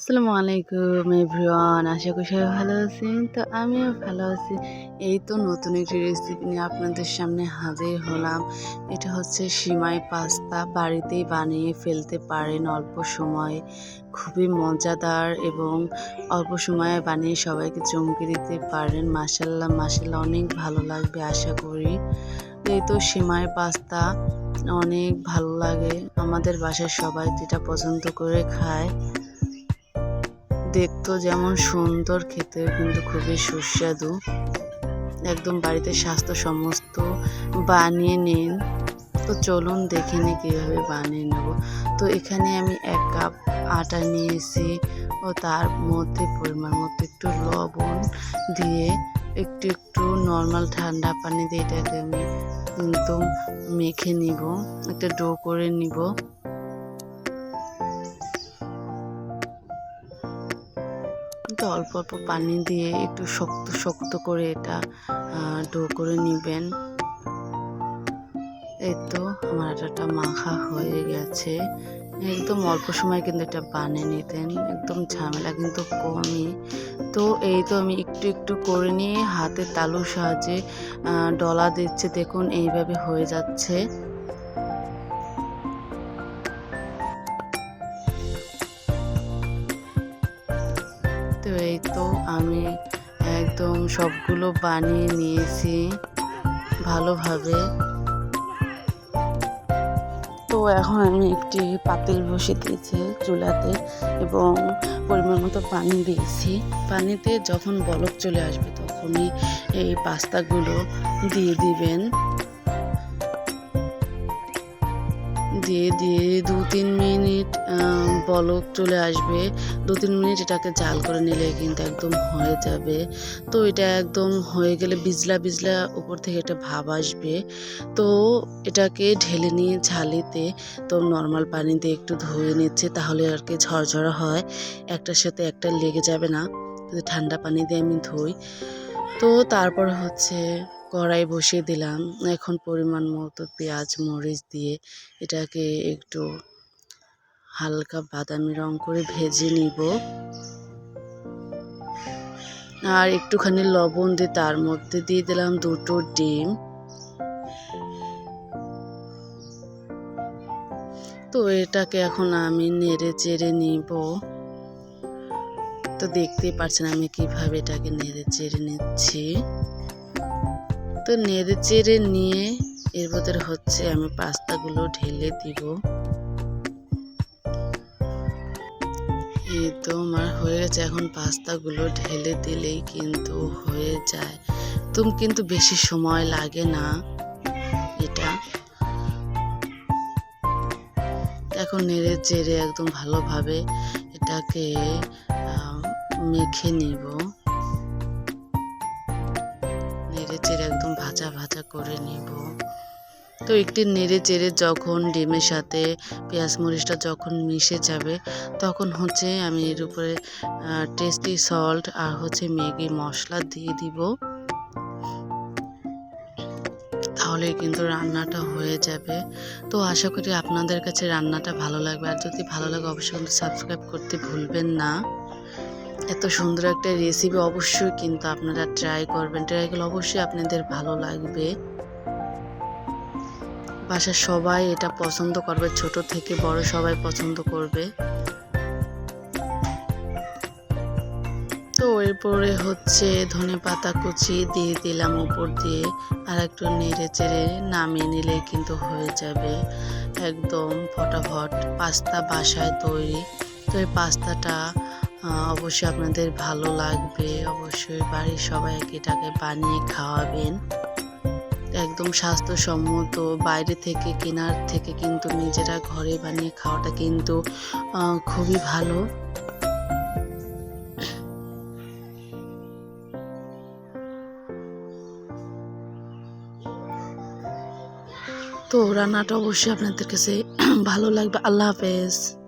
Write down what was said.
আসসালামু আলাইকুম এভরিওয়ান। আশা করি সবাই ভালো আছেন। তো আমিও ভালো আছি। এই তো নতুন একটি রেসিপি নিয়ে আপনাদের সামনে হাজির হলাম। এটা হচ্ছে সিমাই পাস্তা। বাড়িতেই বানিয়ে ফেলতে পারেন অল্প সময়ে। খুবই মজাদার এবং অল্প সময়ে বানিয়ে সবাইকে চমকে দিতে পারেন। মাসাল্লাহ মাসাল্লাহ অনেক ভালো লাগবে, আশা করি। এই তো সিমাই পাস্তা অনেক ভালো লাগে। আমাদের বাসায় সবাই যেটা পছন্দ করে খায়। দেখতেও যেমন সুন্দর খেতে, কিন্তু খুবই সুস্বাদু। একদম বাড়িতে স্বাস্থ্য সমস্ত বানিয়ে নিন। তো চলুন দেখে নিই কীভাবে বানিয়ে নেব। তো এখানে আমি এক কাপ আটা নিয়েছি ও তার মধ্যে পরিমাণ মতো একটু লবণ দিয়ে একটু একটু নর্মাল ঠান্ডা পানি দিয়ে এটাকে আমি কিন্তু মেখে নিব। একটা ডো করে নিব। তো অল্প অল্প পানি দিয়ে একটু শক্ত শক্ত করে এটা ডো করে নেবেন। এই তো আমার আটাটা মাখা হয়ে গেছে। একদম অল্প সময় কিন্তু এটা বানিয়ে নিতেন। একদম ঝামেলা কিন্তু কমই। তো এই তো আমি একটু একটু করে নিয়ে হাতে তালুর সাহায্যে ডলা দিচ্ছে। দেখুন, এইভাবে হয়ে যাচ্ছে। তো এই তো আমি একদম সবগুলো বানিয়ে নিয়েছি ভালোভাবে। তো এখন আমি একটি পাতিল বসে দিয়েছি চুলাতে এবং পরিমাণ মতো পানি দিয়েছি। পানিতে যখন বলক চলে আসবে তখনই এই পাস্তাগুলো দিয়ে দিবেন। দিয়ে দিয়ে দু তিন মিনিট বলক চলে আসবে। দু তিন মিনিট এটাকে জাল করে নিলে কিন্তু একদম হয়ে যাবে। তো এটা একদম হয়ে গেলে বিজলা বিজলা উপর থেকে একটা ভাব আসবে। তো এটাকে ঢেলে নিয়ে ঝালিতে, তো নর্মাল পানি দিয়ে একটু ধুয়ে নিচ্ছে, তাহলে আর কি ঝরঝরা হয়। একটার সাথে একটা লেগে যাবে না। ঠান্ডা পানি দিয়ে আমি ধুই। তো তারপর হচ্ছে কড়াই বসিয়ে দিলাম। এখন পরিমাণ মতো পেঁয়াজ, মরিচ দিয়ে এটাকে একটু হালকা বাদামি রং করে ভেজে নিব। আর একটুখানি লবণ দিয়ে তার মধ্যে দিয়ে দিলাম দুটো ডিম। তো এটাকে এখন আমি নেড়ে চেড়ে নিব। তো দেখতেই পাচ্ছেন আমি কীভাবে এটাকে নেড়ে চেড়ে নিচ্ছি। তো নেড়ে চেড়ে নিয়ে এর ভেতরে হচ্ছে আমি পাস্তাগুলো ঢেলে দিব। এই তো আমার হয়ে গেছে, এখন পাস্তাগুলো ঢেলে দিলেই কিন্তু হয়ে যায়। তুমি কিন্তু বেশি সময় লাগে না এটা। এখন নেড়ে চেড়ে একদম ভালোভাবে এটাকে মেখে নিব। করে নিব। তো একটি নেড়ে চেড়ে যখন ডিমের সাথে পেঁয়াজ মরিচটা যখন মিশে যাবে, তখন হচ্ছে আমি এর উপরে টেস্টি সল্ট আর হচ্ছে ম্যাগি মশলা দিয়ে দিব। তাহলে কিন্তু রান্নাটা হয়ে যাবে। তো আশা করি আপনাদের কাছে রান্নাটা ভালো লাগবে। আর যদি ভালো লাগে, অবশ্যই সাবস্ক্রাইব করতে ভুলবেন না। এত সুন্দর একটা রেসিপি অবশ্যই কিন্তু আপনারা ট্রাই করবেন। ট্রাই করলে অবশ্যই আপনাদের ভালো লাগবে। বাসার সবাই এটা পছন্দ করবে, ছোট থেকে বড় সবাই পছন্দ করবে। তো এরপরে হচ্ছে ধনে পাতা কুচি দিয়ে দিলাম উপর দিয়ে, আর একটু নেড়ে চেড়ে নামিয়ে নিলে কিন্তু হয়ে যাবে। একদম ফটাফট পাস্তা বাসায় তৈরি। তো এই পাস্তাটা অবশ্যই আপনাদের ভালো লাগবে। অবশ্যই বাড়ির সবাইকে এটাকে বানিয়ে খাওয়াবেন। একদম স্বাস্থ্যসম্মত। বাইরে থেকে কেনার থেকে কিন্তু নিজেরা ঘরে বানিয়ে খাওয়াটা কিন্তু খুবই ভালো। তো রান্নাটা অবশ্যই আপনাদের কাছে ভালো লাগবে। আল্লাহ হাফেজ।